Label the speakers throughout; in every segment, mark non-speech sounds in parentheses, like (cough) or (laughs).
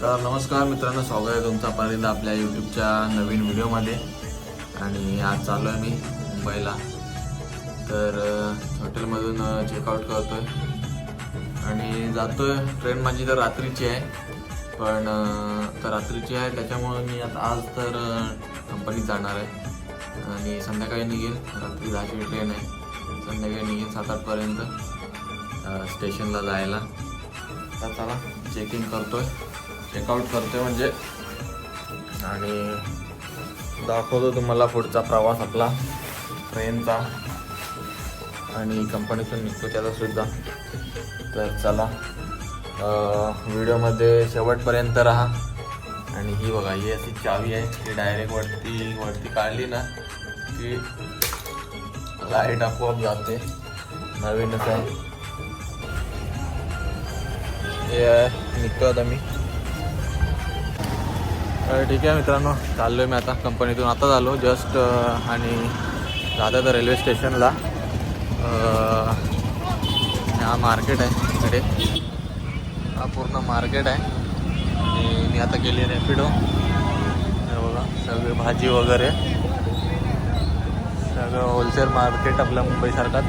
Speaker 1: तर नमस्कार मित्रांनो स्वागत आहे तुमचा पहिल्यांदा आपल्या यूट्यूबच्या नवीन व्हिडिओमध्ये. आणि आज चाललो आहे मी मुंबईला. तर हॉटेलमधून चेकआउट करतो आहे आणि जातो आहे ट्रेन माझी तर रात्रीची आहे. पण तर रात्रीची आहे त्याच्यामुळं मी आता आज तर कंपनीत जाणार आहे. आणि संध्याकाळी निघेल. रात्री दहाची ट्रेन आहे. संध्याकाळी निघेल सात आठपर्यंत स्टेशनला जायला. तर चला चेक इन आहे चेकआउट करतोय म्हणजे. आणि दाखवतो तुम्हाला पुढचा प्रवास आपला ट्रेनचा आणि कंपनीतून निघतो त्याचा सुद्धा. तर चला व्हिडिओमध्ये शेवटपर्यंत राहा. आणि ही बघा ही अशी चावी आहे ती डायरेक्ट वरती वरती काढली ना की लाइट आपोआप जाते. नवीनच हे आहे, निघतो आता मी. तर ठीक आहे मित्रांनो चाललो आहे मी आता कंपनीतून. आता आलो जस्ट आणि दादा तर रेल्वे स्टेशनला. हा मार्केट आहे इकडे. हा पूर्ण मार्केट आहे. आणि मी आता गेली रॅपिडो. बघा सगळे भाजी वगैरे. सगळं होलसेल मार्केट आपल्या मुंबईसारखाच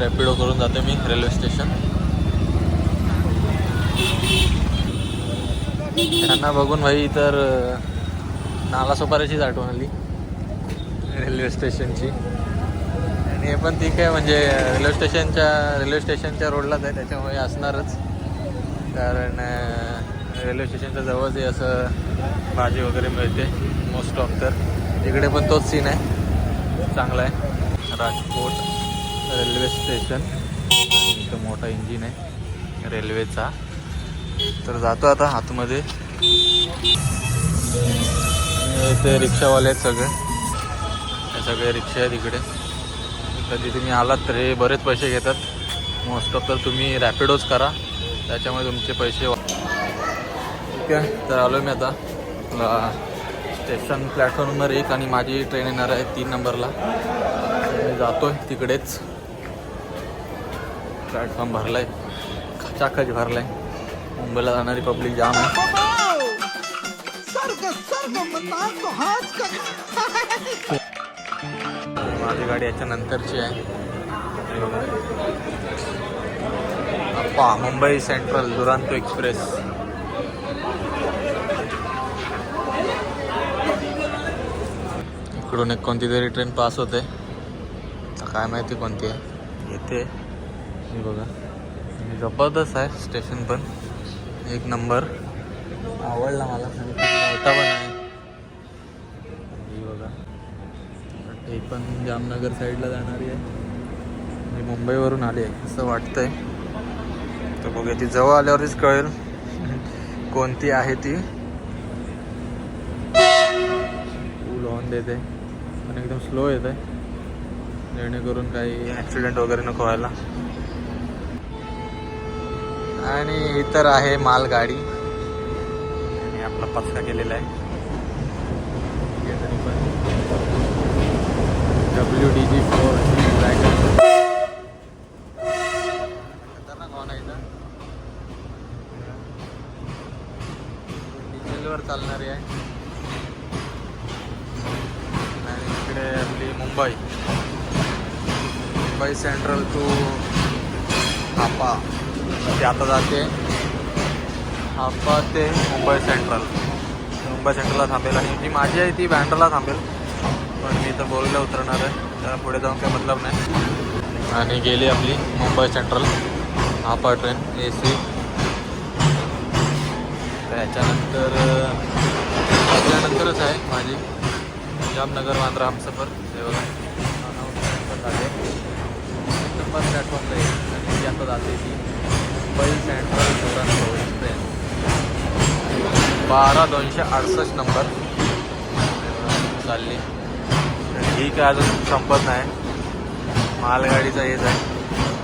Speaker 1: रॅपिडो करून जाते मी रेल्वे स्टेशन. त्यांना बघून भाई तर नाला सुपारीचीच आठवण आली. रेल्वे स्टेशनची. आणि हे पण ठीक आहे म्हणजे रेल्वे स्टेशनच्या रेल्वे स्टेशनच्या रोडलाच आहे त्याच्यामुळे असणारच. कारण रेल्वे स्टेशनच्या जवळच हे असं भाजी वगैरे मिळते मोस्ट ऑफ तर. इकडे पण तोच सीन आहे. चांगला आहे. Rajkot railway station. इथं मोठा इंजिन आहे रेल्वेचा. तर जातो आता आतमध्ये ते रिक्षावाले आहेत सगळे. हे सगळे रिक्षा आहेत इकडे. कधी तुम्ही आलात तर हे बरेच पैसे घेतात. मोस्ट ऑफ तर तुम्ही रॅपिडोच करा. त्याच्यामुळे तुमचे पैसे ठीक आहे तर आलो मी आता. स्टेशन प्लॅटफॉर्म नंबर एक आणि माझी ट्रेन येणार आहे तीन नंबरला. मी जातो आहे तिकडेच. प्लॅटफॉर्म भरला आहे खचाखच आहे मुंबईला जाणारी पब्लिक जाम आहे. माझी गाडी याच्या नंतरची आहे. अप्पा मुंबई सेंट्रल दुरांतो एक्सप्रेस. इकडून एक कोणती तरी ट्रेन पास होते. काय माहिती कोणती आहे. येते. हे बघा. जबरदस्त आहे स्टेशन पण. एक नंबर. आवडला मला. होता पण आहे. बघा. ते पण जामनगर साईडला जाणारी आहे. मी मुंबईवरून आली आहे असं वाटतंय. तर बघूया ती जवळ आल्यावरच कळेल (laughs) कोणती आहे ती. फुल ऑन देते. पण एकदम स्लो येत आहे जेणेकरून काही ॲक्सिडेंट वगैरे नको व्हायला. आणि ही तर आहे मालगाडी. आणि आपला पचका केलेला आहे. डब्ल्यू डी जी फोर डिझेलवर चालणारी आहे. आणि इकडे आपली मुंबई. मुंबई सेंट्रल टू हापा ते आता जाते. हापा ते मुंबई सेंट्रल मुंबई सेंट्रलला थांबेल आणि जी माझी आहे ती बँड्राला थांबेल. पण मी तर बोरीला उतरणार आहे. त्याला पुढे जाऊन काही मतलब नाही. आणि गेली आपली Mumbai central Hapa train A C त्याच्यानंतर त्याच्यानंतरच आहे माझी जामनगर वांद्रा हमसफर. हे झाले एकदम बस प्लॅटफॉर्मला येईल. आणि ती आता जाते ती. मुंबई सेंट्रल दुरांतो ट्रेन बारा दोनशे अडुसष्ट नंबर. चालली. आणि ही काय अजून संपत नाही. मालगाडीचा हेच आहे.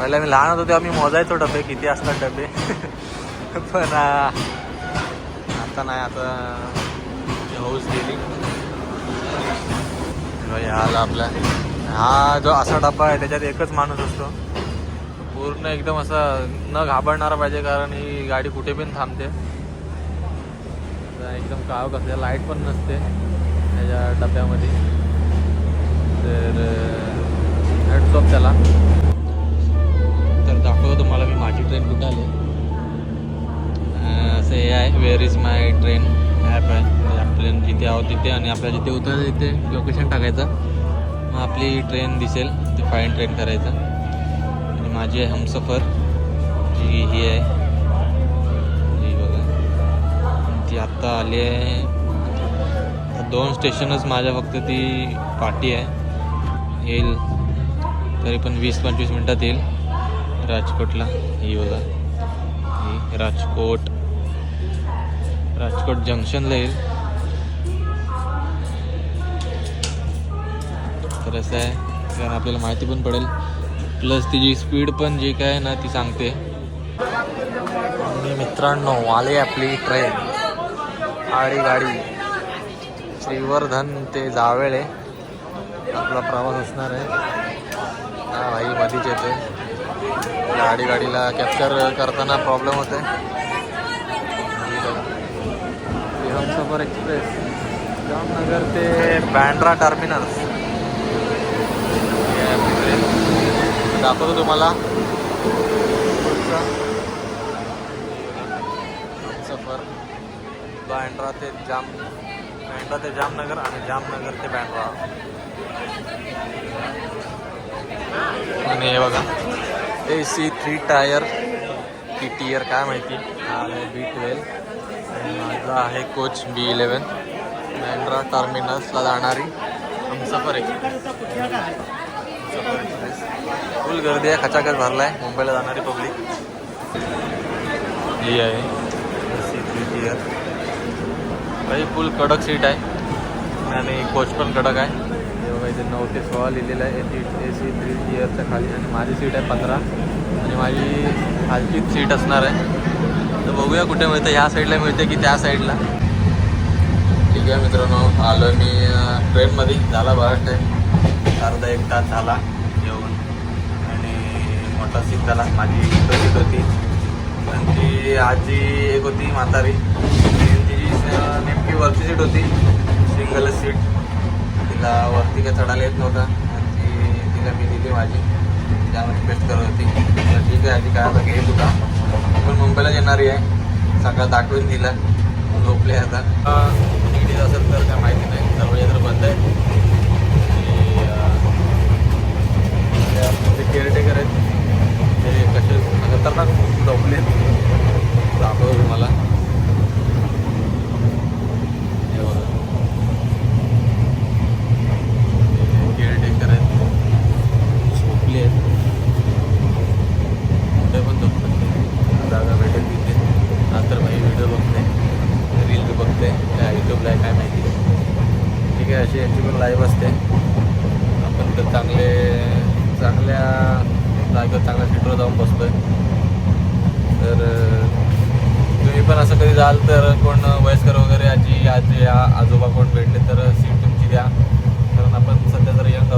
Speaker 1: पहिला मी लहान होतो तेव्हा मी मोजायचो डबे किती असतात डबे. (laughs) पण आता नाही आता हौस गेली. हा आला आपला हा जो असा डबा आहे त्याच्यात एकच माणूस असतो. पूर्ण एकदम असं न घाबरणारा पाहिजे कारण ही गाडी कुठे पण थांबते. तर एकदम काव कसल्या लाइट पण नसते त्याच्या डब्यामध्ये. तर हॅडसॉप त्याला. तर दाखवतो तुम्हाला मी माझी ट्रेन कुठे आली. असं हे आहे where is my train app आहे. म्हणजे जिथे आहोत तिथे आणि आपल्याला जिथे उतरायचं तिथे लोकेशन टाकायचं. मग आपली ट्रेन दिसेल ते फाईन ट्रेन करायचं. माझी आहे हमसफर. जी ही आहे. ही बघा. ती आत्ता आली आहे. दोन स्टेशनच माझ्या फक्त ती पाठी आहे. येईल. तरी पण वीस पंचवीस मिनटात येईल. राजकोटला. ही बघा. ही राजकोट. राजकोट जंक्शनला येईल. तर असं आहे. कारण आपल्याला माहिती पण पडेल. प्लस तिची स्पीड पण जी काय आहे ना ती सांगते. आणि मित्रांनो आले आपली ट्रेन आडी गाडी. श्रीवर्धन ते जावेळे आपला प्रवास असणार आहे. हा भाई मधीच येते गाडी गाडीला कॅप्चर करताना प्रॉब्लेम होते ही हमसफर एक्सप्रेस. जामनगर ते बँड्रा टर्मिनल्स हे आहे आपली ट्रेन दाखवतो तुम्हाला. सफर. बँड्रा ते जाम बँड्रा ते जामनगर आणि जामनगर ते बँड्रा आणि हे बघा. A C three tier T tier काय माहिती? हा आहे बी ट्वेल्व आणि माझा आहे कोच बी इलेवन बँड्रा टर्मिनसला जाणारी. हमसफर एक्सप्रेस फुल गर्दी आहे खचाखच भरला आहे मुंबईला जाणारी पब्लिक ही आहे. काही फुल कडक सीट आहे. आणि कोच पण कडक आहे. बघा इथे नऊ ते सोळा लिहिलेलं आहे. A C A C three टीयरच्या खाली. आणि माझी सीट आहे पंधरा. आणि माझी खालचीच सीट असणार आहे. तर बघूया कुठे मिळते. ह्या साईडला मिळते की त्या साईडला ठीक आहे मित्रांनो आलो मी ट्रेनमध्ये झाला बराच टाईम अर्धा एक तास झाला जेवण आणि मोठा सीट झाला. माझी विंडो सीट होती. आणि ती आजी एक होती म्हातारी. ती- तिची नेमकी वरची सीट होती. सिंगल सीट तिला वरती काय चढायला येत नव्हता. आणि ती तिला मी दिली माझी. त्यामध्ये बेस्ट करत होती. तर ठीक आहे आधी काय आता घे तुला. पण मुंबईला येणारी आहे. सकाळ दाखवून दिला. झोपले आता. निगडीत असेल तर काय माहिती नाही. सर्व तर बंद आहे आणि, अं, ते आपले केअरटेकर आहेत ते कसे खतरनाक झोपले दाखवतो तुम्हाला हे बघा केअरटेकर आहेत झोपले आहेत कुठे पण झोपतात जागा भेटेल तिथे नंतर माझी व्हिडिओ बघते रील बघते काय यूट्यूबला आहे काय माहिती ठीक अशी यांची पण लाईव्ह असते. आपण तर चांगले चांगल्या जागेवर चांगल्या सीटवर जाऊन बसतोय. तर तुम्ही पण असं कधी जाल तर कोण वयस्कर वगैरे आजी आजी आजोबा कोण भेटले तर सीट तुमची द्या. कारण आपण सध्या जर यंग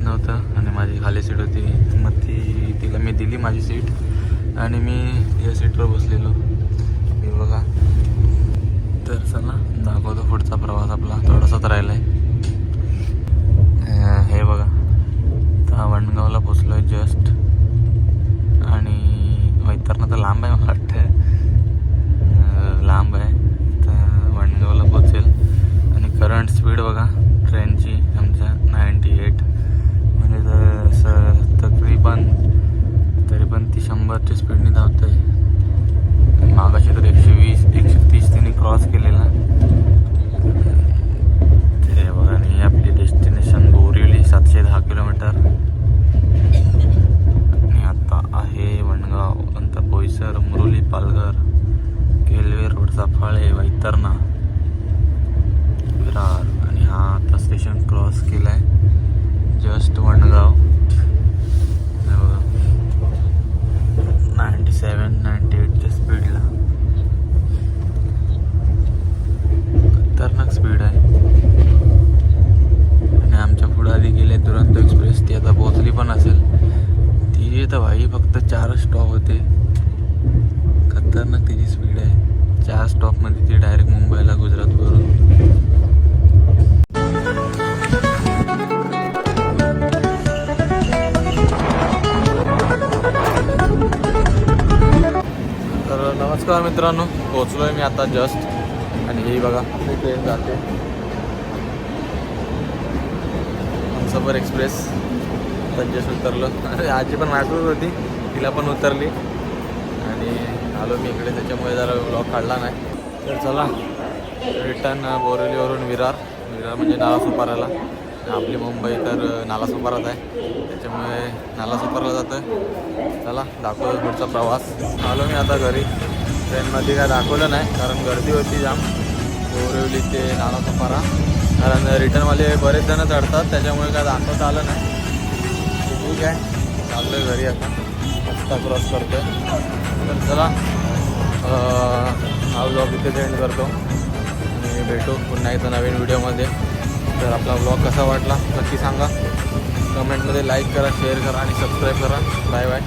Speaker 1: कोणी नव्हतं आणि माझी खाली सीट होती. मग ती तिला मी दिली माझी सीट आणि मी या सीटवर बसलेलो. हे बघा. तर चला दाखवतो पुढचा प्रवास आपला. थोडासाच राहिला आहे हे बघा. आता वणगावला पोचलो आहे जस्ट आणि वैतरणं तर लांब आहे. नमस्कार मित्रांनो पोचलो आहे मी आता जस्ट आणि ही बघा आपली ट्रेन जाते. हमसफर एक्सप्रेस आता जस्ट उतरलं. आजी पण वाटत होती. तिला पण उतरली. आणि आलो मी इकडे त्याच्यामुळे जरा ब्लॉग काढला नाही. तर चला रिटर्न बोरिवलीवरून विरार. विरार म्हणजे नालासोपाराला आपली मुंबई तर नालासोपारात आहे. त्याच्यामुळे नालासोपाराला जातं चला दाखवतो पुढचा प्रवास. आलो मी आता घरी. ट्रेनमध्ये काय दाखवलं नाही कारण गर्दी होती जाम. बोरिवली ते नालासोपारा. कारण रिटर्नवाले बरेच जण चढतात त्याच्यामुळे काय दाखवता आलं नाही. ठीक आहे चाललं आहे घरी आता. रस्ता क्रॉस करतो तर चला हा ब्लॉग इथे एंड करतो. आणि भेटू पुन्हा एकदा नवीन व्हिडिओमध्ये. तर आपला ब्लॉग कसा वाटला नक्की सांगा. कमेंटमध्ये लाईक करा शेअर करा आणि सबस्क्राईब करा. Bye bye